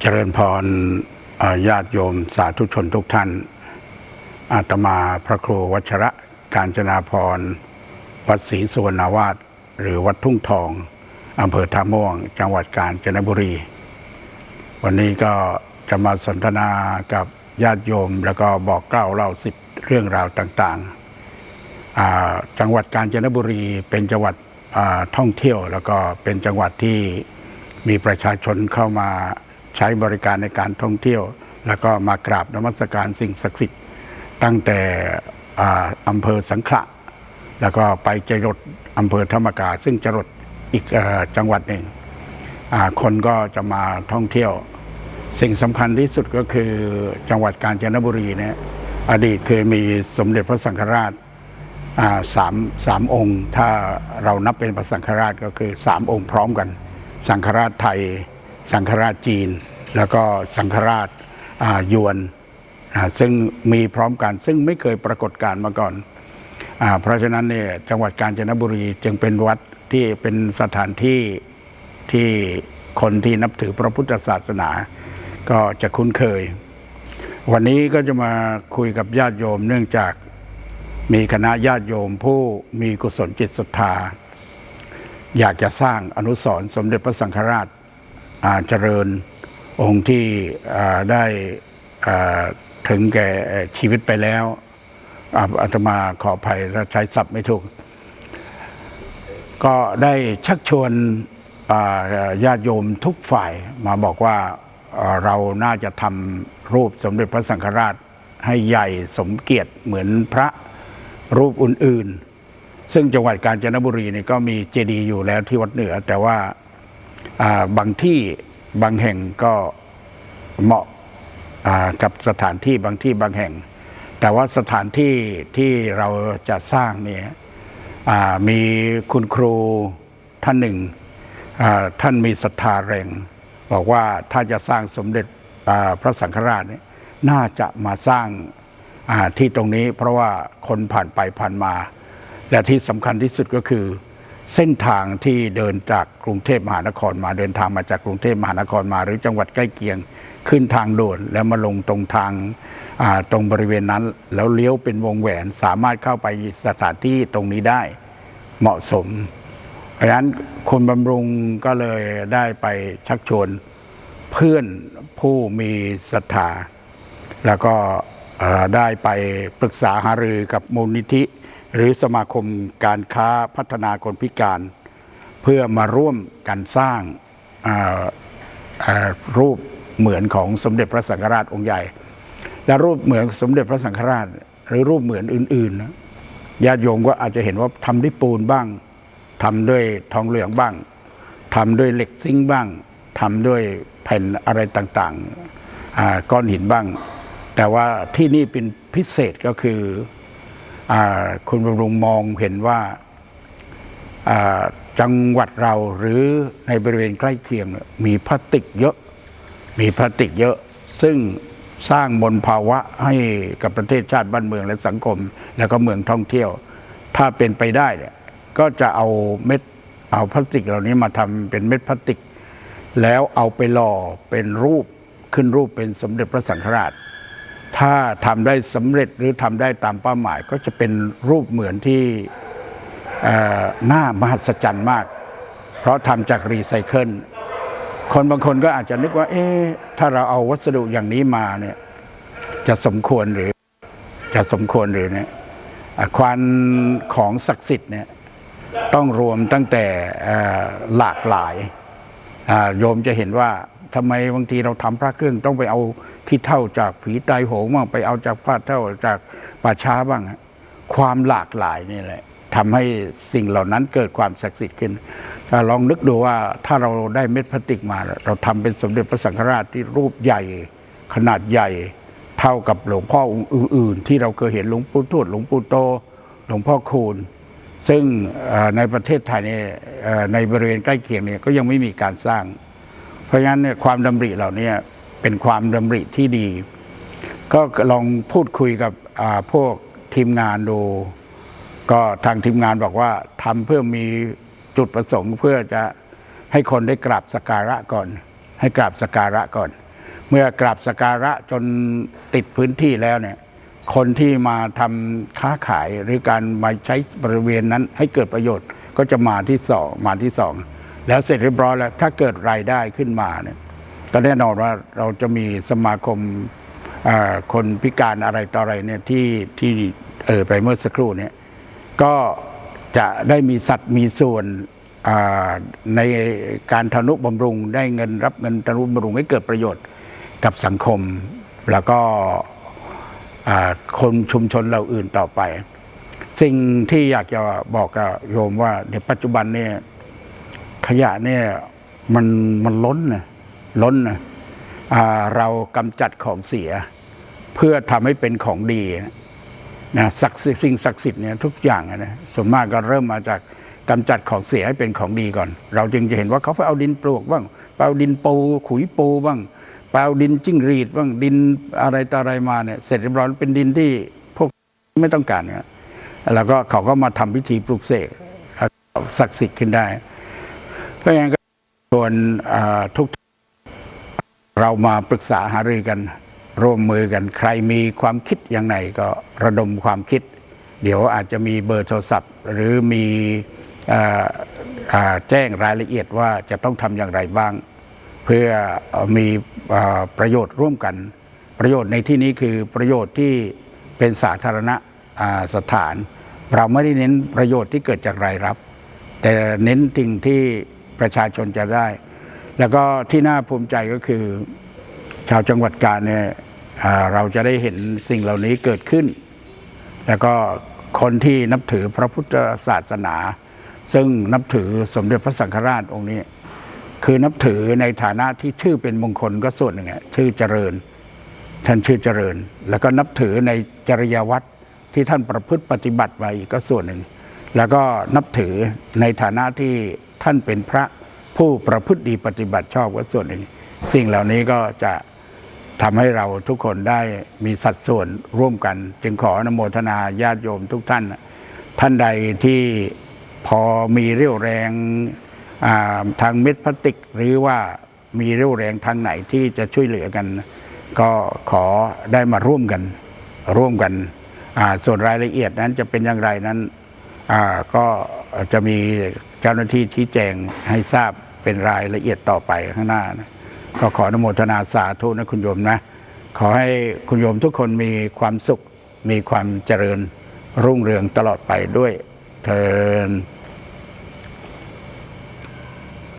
เจริญพรญาติโยมสาธุชนทุกท่าน อาตมาพระครูวัชระการจนาพร วัดศรีสุวรรณวาสหรือวัดทุ่งทองอำเภอท่าม่วง จังหวัดกาญจนบุรี วันนี้ก็จะมาสนทนากับญาติโยม แล้วก็บอกเล่าเล่าสิบเรื่องราวต่างๆ จังหวัดกาญจนบุรีเป็นจังหวัดท่องเที่ยว แล้วก็เป็นจังหวัดที่มีประชาชนเข้ามา ใช้บริการในการท่องเที่ยว แล้วก็มากราบนมัสการสิ่งศักดิ์สิทธิ์ตั้งแต่อ่าอำเภอสังขละแล้วก็ไปจรดอำเภอธรรมกา ซึ่งจรดอีกจังหวัดหนึ่งอ่าคนก็จะมาท่องเที่ยว สิ่งสำคัญที่สุดก็คือจังหวัดกาญจนบุรีเนี่ยอดีตเคยมีสมเด็จพระสังฆราชอ่าสามสามองค์ ถ้าเรานับเป็นพระสังฆราชก็คือสามองค์พร้อมกัน สังฆราชไทย สังฆราชจีน แล้วก็สังฆราชายวนซึ่งมีพร้อมกันซึ่งไม่เคยปรากฏการมาก่อนอเพราะฉะนั้นเนี่ยจังหวัดกาญจนบุรีจึงเป็นวัดที่เป็นสถานที่ที่คนที่นับถือพระพุทธศาสนา ก็จะคุ้นเคย วันนี้ก็จะมาคุยกับญาติโยมเนื่องจากมีคณะญาติโยมผู้มีกุศลจิตศรัทธา อยากจะสร้างอนุสรณ์สมเด็จพระสังฆราชาเจริญ องค์ที่ได้ถึงแก่ชีวิตไปแล้วอาตมาขออภัยถ้าใช้ศัพท์ไม่ถูก ก็ได้ชักชวนญาติโยมทุกฝ่ายมาบอกว่าเราน่าจะทำรูปสมเด็จพระสังฆราชให้ใหญ่สมเกียรติเหมือนพระรูปอื่นๆ ซึ่งจังหวัดกาญจนบุรีนี่ก็มีเจดีย์อยู่แล้วที่วัดเหนือ แต่ว่าบางที่ บางแห่งก็เหมาะกับสถานที่บางที่บางแห่ง แต่ว่าสถานที่ที่เราจะสร้างเนี่ยมีคุณครูท่านหนึ่งท่านมีศรัทธาแรง บอกว่าถ้าจะสร้างสมเด็จพระสังฆราชเนี่ยน่าจะมาสร้างที่ตรงนี้เพราะว่าคนผ่านไปผ่านมา และที่สำคัญที่สุดก็คือ เส้นทางที่เดินจากกรุงเทพมหานครมาเดินทางมาจากกรุงเทพมหานครมา หรือจังหวัดใกล้เคียงขึ้นทางด่วนแล้วมาลงตรงทางาตรงบริเวณนั้น แล้วเลี้ยวเป็นวงแหวนสามารถเข้าไปสถานที่ตรงนี้ได้เหมาะสม เพราะฉะนั้นคุณบำรุงก็เลยได้ไปชักชวนเพื่อนผู้มีศรัทธาแล้วก็ได้ไปปรึกษาหารือกับมูลนิธิ หรือสมาคมการค้าพัฒนาคนพิการ เพื่อมาร่วมกันสร้างรูปเหมือนของสมเด็จพระสังฆราชองค์ใหญ่ และรูปเหมือนสมเด็จพระสังฆราช หรือรูปเหมือนอื่นๆญาติโยมก็อาจจะเห็นว่าทำด้วยปูนบ้างทำด้วยทองเหลืองบ้างทำด้วยเหล็กซิงบ้างทำด้วยแผ่นอะไรต่างๆก้อนหินบ้าง แต่ว่าที่นี่เป็นพิเศษก็คือ คุณบำรุงมองเห็นว่าจังหวัดเราหรือในบริเวณใกล้เคียงมีพลาสติกเยอะ มีพลาสติกเยอะ ซึ่งสร้างมลภาวะให้กับประเทศชาติบ้านเมืองและสังคม แล้วก็เมืองท่องเที่ยว ถ้าเป็นไปได้เนี่ยก็จะเอาเม็ดเอาพลาสติกเหล่านี้มาทำเป็นเม็ดพลาสติก แล้วเอาไปหล่อเป็นรูปขึ้นรูปเป็นสมเด็จพระสังฆราช ถ้าทำได้สำเร็จหรือทำได้ตามเป้าหมาย ก็จะเป็นรูปเหมือนที่น่ามหัศจรรย์มาก เพราะทำจากรีไซเคิลคนบางคนก็อาจจะนึกว่า เอ๊ะถ้าเราเอาวัสดุอย่างนี้มาเนี่ยจะสมควรหรือจะสมควรหรือเนี่ยความของศักดิ์สิทธิ์เนี่ยต้องรวมตั้งแต่หลากหลายโยมจะเห็นว่า ทำไมบางทีเราทำพระเครื่องต้องไปเอาที่เท่าจากผีตายโหงบ้างไปเอาจากพระเท่าจากป่าช้าบ้าง ความหลากหลายนี่แหละทำให้สิ่งเหล่านั้นเกิดความศักดิ์สิทธิ์ขึ้นถ้าลองนึกดูว่าถ้าเราได้เม็ดพลาสติกมา เราทำเป็นสมเด็จพระสังฆราชที่รูปใหญ่ขนาดใหญ่ เท่ากับหลวงพ่อองค์อื่น ๆ ที่เราเคยเห็นหลวงปู่ทวดหลวงปู่โต หลวงพ่อคูณซึ่งในประเทศไทยเนี่ยในบริเวณใกล้เคียงเนี่ยก็ยังไม่มีการสร้าง เพราะฉะนั้นเนี่ยความดำริเหล่านี้เป็นความดำริที่ดี ก็ลองพูดคุยกับพวกทีมงานดู ก็ทางทีมงานบอกว่าทำเพื่อมีจุดประสงค์เพื่อจะให้คนได้กราบสการะก่อน ให้กราบสการะก่อน เมื่อกราบสกการะจนติดพื้นที่แล้วเนี่ยคนที่มาทำค้าขายหรือการมาใช้บริเวณนั้นให้เกิดประโยชน์ก็จะมาที่สองมาที่สอง แล้วเสร็จเรียบร้อยแล้วถ้าเกิดรายได้ขึ้นมาเนี่ยก็แน่นอนว่าเราจะมีสมาคมคนพิการอะไรต่ออะไรเนี่ยที่ที่เออไปเมื่อสักครู่เนี่ยก็จะได้มีสัตว์มีส่วนในการทนุบำรุงได้เงินรับเงินทนุบำรุงให้เกิดประโยชน์กับสังคม แล้วก็คนชุมชนเราอื่นต่อไป สิ่งที่อยากจะบอกกับโยมว่าในปัจจุบันเนี่ย ขยะเนี่ยมันมันล้นนะล้นนะเรากำจัดของเสีย เพื่อทำให้เป็นของดีนะนะศักดิ์สิ่งศักดิ์สิทธิ์เนี่ยทุกอย่างนะส่วนมากก็เริ่มมาจากกำจัดของเสียให้เป็นของดีก่อน เราจึงจะเห็นว่าเขาไปเอาดินปลวกบ้างไปเอาดินปูขุยปูบ้างไปเอาดินจิ้งหรีดบ้างดินอะไรต่ออะไรมาเนี่ยเสร็จเรียบร้อยเป็นดินที่พวกไม่ต้องการเนี่ยแล้วก็เขาก็มาทำพิธีปลูกเสกศักดิ์สิทธิ์ขึ้นได้ เพราะงั้นก็ชวนทุกเรามาปรึกษาหารือกันร่วมมือกันใครมีความคิดอย่างไรก็ระดมความคิด เดี๋ยวอาจจะมีเบอร์โทรศัพท์ หรือมีออแจ้งรายละเอียดว่าจะต้องทำอย่างไรบ้าง เพื่อมีประโยชน์ร่วมกัน ประโยชน์ในที่นี้คือประโยชน์ที่เป็นสาธารณะสถาน เราไม่ได้เน้นประโยชน์ที่เกิดจากรายรับ แต่เน้นสิ่งที่ ประชาชนจะได้ แล้วก็ที่น่าภูมิใจก็คือ ชาวจังหวัดกาญเนี่ยเราจะได้เห็นสิ่งเหล่านี้เกิดขึ้น แล้วก็คนที่นับถือพระพุทธศาสนา ซึ่งนับถือสมเด็จพระสังฆราชองค์นี้ คือนับถือในฐานะที่ชื่อเป็นมงคลก็ส่วนหนึ่งชื่อเจริญ ท่านชื่อเจริญ แล้วก็นับถือในจริยวัตรที่ท่านประพฤติปฏิบัติไว้อีกก็ส่วนหนึ่ง แล้วก็นับถือในฐานะที่ ท่านเป็นพระผู้ประพฤติดีปฏิบัติชอบก็ส่วนหนึ่ง สิ่งเหล่านี้ก็จะทำให้เราทุกคนได้มีสัดส่วนร่วมกัน จึงขออนุโมทนาญาติโยมทุกท่าน ท่านใดที่พอมีเรี่ยวแรงทางเม็ดพลาสติก หรือว่ามีเรี่ยวแรงทางไหนที่จะช่วยเหลือกัน ก็ขอได้มาร่วมกันร่วมกัน ส่วนรายละเอียดนั้นจะเป็นอย่างไรนั้นก็จะมี เจ้าหน้าที่ที่แจงให้ทราบเป็นรายละเอียดต่อไปข้างหน้านะก็ขออนุโมทนาสาธุนะคุณโยมนะ ขอให้คุณโยมทุกคนมีความสุข มีความเจริญรุ่งเรืองตลอดไปด้วยเทอ